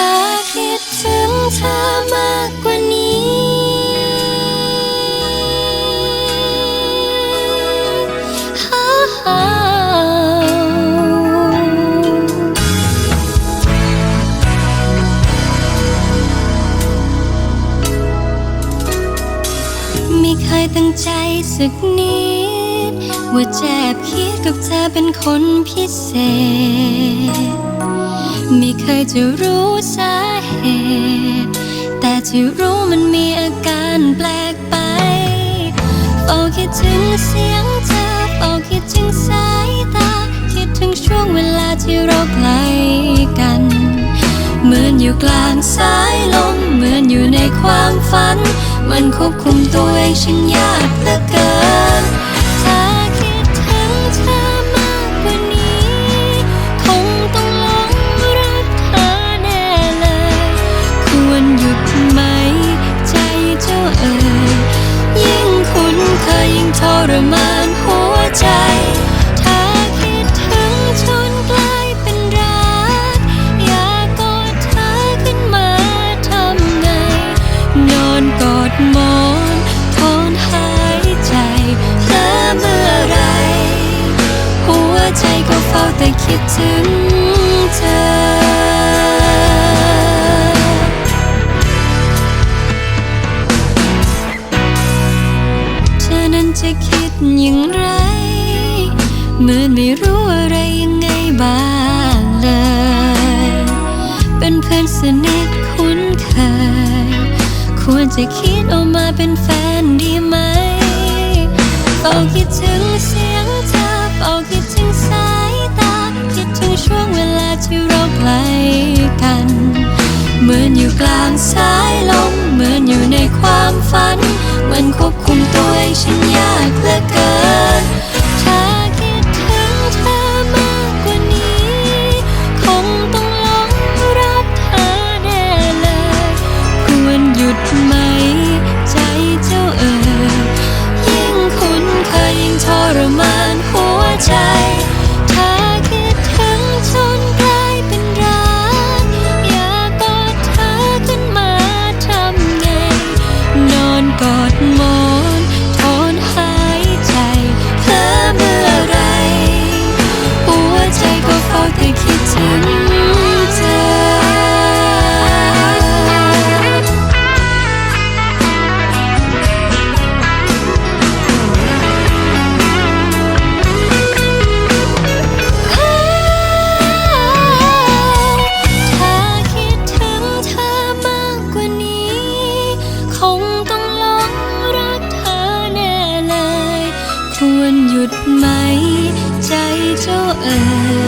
ถ้าคิดถึงเธอมากกว่านี้ ไม่เคยตั้งใจสักนิด ว่าแจะแอบคิดกับเธอเป็นคนพิเศษ ไม่เคยจะรู้สาเหตุ แต่ที่รู้มันมีอาการแปลกไปเฝ้าคิดถึงเสียงเธอเฝ้าคิดถึงสายตา คิดถึงช่วงเวลาที่เราใกล้กัน เหมือนอยู่กลางสายลม เหมือนอยู่ในความฝัน มันควบคุมตัวเองช่างยากเหลือเกิน รมานหัวใจถ้าคิดถึงจนกลายเป็นรัก อยากกอดเธอขึ้นมาทำไง นอนกอดหมอนถอนหายใจเธอเมื่อไร หัวใจก็เฝ้าแต่คิดถึง จะคิดอย่างไร เหมือนไม่รู้อะไรยังไงบ้างเลย เป็นเพื่อนสนิทคุ้นเคย ควรจะคิดออกมาเป็นแฟนดีไหมเฝ้าคิดถึงเสียงเธอเฝ้าคิดถึงสายตา คิดถึงช่วงเวลาที่เราใกล้กัน เหมือนอยู่กลางสายลม เหมือนอยู่ในความฝัน มันควบคุมตัวเองฉันยากเหลือเกิน ถ้าคิดถึงเธอมากกว่านี้ คงต้องหลงรักเธอแน่เลย ควรหยุดไหม ใจเจ้าเอ๋ยยิ่งคุ้นเคยยิ่งทรมานหัวใจ ยุดไหม ใจเจ้าเอ๋ย